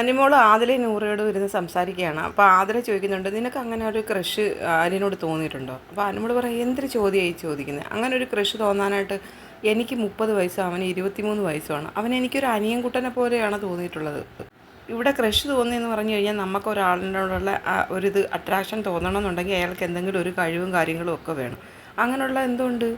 അനിമോൾ ആദിലെ നൂറയോട് ഇരുന്ന് സംസാരിക്കുകയാണ്. അപ്പോൾ ആദില ചോദിക്കുന്നുണ്ട് നിനക്ക് അങ്ങനെ ഒരു ക്രഷ് അനിനോട് തോന്നിയിട്ടുണ്ടോ? അപ്പോൾ അനിമോൾ പറയും എന്തൊരു ചോദ്യമായി ചോദിക്കുന്നത് അങ്ങനെ ഒരു ക്രഷ് തോന്നാനായിട്ട് എനിക്ക് മുപ്പത് വയസ്സും അവന് ഇരുപത്തിമൂന്ന് വയസ്സുമാണ്. അവൻ എനിക്കൊരു അനിയൻകുട്ടനെ പോലെയാണ് തോന്നിയിട്ടുള്ളത്. ഇവിടെ ക്രഷ് തോന്നിയെന്ന് പറഞ്ഞു കഴിഞ്ഞാൽ നമുക്ക് ഒരാളിനോടുള്ള ഒരു ഒരിത് അട്രാക്ഷൻ തോന്നണമെന്നുണ്ടെങ്കിൽ അയാൾക്ക് എന്തെങ്കിലും ഒരു കഴിവും കാര്യങ്ങളും ഒക്കെ വേണം. അങ്ങനെയുള്ള എന്തുണ്ട്?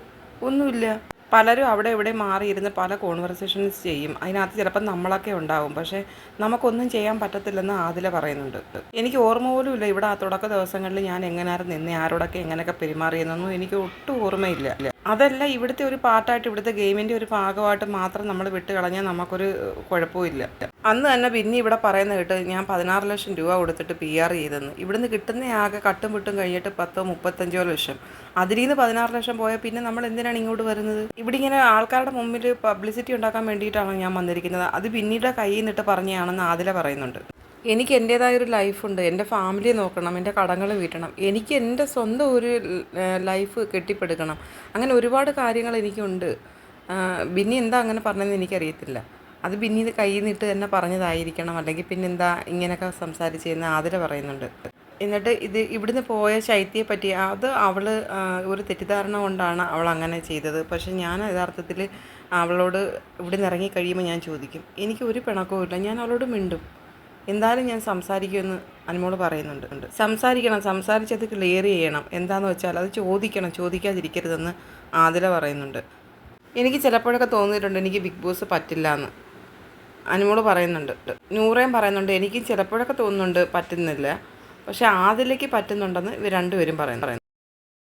ഒന്നുമില്ല. പലരും അവിടെ ഇവിടെ മാറിയിരുന്ന് പല കോൺവെർസേഷൻസ് ചെയ്യും. അതിനകത്ത് ചിലപ്പോൾ നമ്മളൊക്കെ ഉണ്ടാവും. പക്ഷേ നമുക്കൊന്നും ചെയ്യാൻ പറ്റത്തില്ലെന്ന് ആദില പറയുന്നുണ്ട്. എനിക്ക് ഓർമ്മ പോലും ഇല്ല ഇവിടെ ആ തുടക്ക ദിവസങ്ങളിൽ ഞാൻ എങ്ങനെയായിരുന്നു നിന്ന് ആരോടൊക്കെ എങ്ങനെയൊക്കെ പെരുമാറിയെന്നൊന്നും എനിക്ക് ഒട്ടും ഓർമ്മയില്ല. അതല്ല ഇവിടുത്തെ ഒരു പാർട്ടായിട്ട് ഇവിടുത്തെ ഗെയിമിന്റെ ഒരു ഭാഗമായിട്ട് മാത്രം നമ്മൾ വിട്ട് കളഞ്ഞാൽ നമുക്കൊരു കുഴപ്പമില്ല അന്ന് തന്നെ പിന്നെ ഇവിടെ പറയുന്ന കേട്ട് ഞാൻ പതിനാറ് ലക്ഷം രൂപ കൊടുത്തിട്ട് പി ആർ ചെയ്തെന്ന്. ഇവിടുന്ന് കിട്ടുന്ന ആകെ കട്ടും വിട്ടും കഴിഞ്ഞിട്ട് പത്തോ മുപ്പത്തഞ്ചോ ലക്ഷം. അതിൽ നിന്ന് പതിനാറ് ലക്ഷം പോയാൽ പിന്നെ നമ്മൾ എന്തിനാണ് ഇങ്ങോട്ട് വരുന്നത്? ഇവിടെ ഇങ്ങനെ ആൾക്കാരുടെ മുമ്പിൽ പബ്ലിസിറ്റി ഉണ്ടാക്കാൻ വേണ്ടിയിട്ടാണ് ഞാൻ വന്നിരിക്കുന്നത്. അത് പിന്നീട് കയ്യിൽ നിന്നിട്ട് പറഞ്ഞാണെന്ന് ആദില പറയുന്നുണ്ട്. എനിക്ക് എന്റേതായൊരു ലൈഫുണ്ട് എന്റെ ഫാമിലി നോക്കണം എന്റെ കടങ്ങൾ വീട്ടണം. എനിക്ക് എന്റെ സ്വന്തം ഒരു ലൈഫ് കെട്ടിപ്പടുക്കണം. അങ്ങനെ ഒരുപാട് കാര്യങ്ങൾ എനിക്കുണ്ട്. ബിന്നി എന്താ അങ്ങനെ പറഞ്ഞതെന്ന് എനിക്കറിയത്തില്ല. അത് ബിന്നി ഇത് കയ്യിൽ നിന്നിട്ട് തന്നെ പറഞ്ഞതായിരിക്കണം. അല്ലെങ്കിൽ പിന്നെന്താ ഇങ്ങനെയൊക്കെ സംസാരിച്ചെന്ന് ആതിര പറയുന്നുണ്ട്. എന്നിട്ട് ഇത് ഇവിടുന്ന് പോയ ശൈത്യയെ പറ്റി അത് അവൾ ഒരു തെറ്റിദ്ധാരണ കൊണ്ടാണ് അവൾ അങ്ങനെ ചെയ്തത്. പക്ഷെ ഞാൻ യഥാർത്ഥത്തിൽ അവളോട് ഇവിടെ നിന്ന് ഇറങ്ങി കഴിയുമ്പോൾ ഞാൻ ചോദിക്കും എനിക്ക് ഒരു പിണക്കവും ഇല്ല. ഞാൻ അവളോട് മിണ്ടും. എന്തായാലും ഞാൻ സംസാരിക്കുമെന്ന് അനുമോൾ പറയുന്നുണ്ട്. ഉണ്ട്. സംസാരിക്കണം സംസാരിച്ചത് ക്ലിയർ ചെയ്യണം. എന്താന്ന് വെച്ചാൽ അത് ചോദിക്കണം ചോദിക്കാതിരിക്കരുതെന്ന് ആതിര പറയുന്നുണ്ട്. എനിക്ക് ചിലപ്പോഴൊക്കെ തോന്നിയിട്ടുണ്ട് എനിക്ക് ബിഗ് ബോസ് പറ്റില്ല എന്ന് അനുമോൾ പറയുന്നുണ്ട്. നൂറേം പറയുന്നുണ്ട്. എനിക്ക് ചിലപ്പോഴൊക്കെ തോന്നുന്നുണ്ട് പറ്റുന്നില്ല. പക്ഷേ ആതിലേക്ക് പറ്റുന്നുണ്ടെന്ന് ഇവർ രണ്ടുപേരും പറയുന്നു.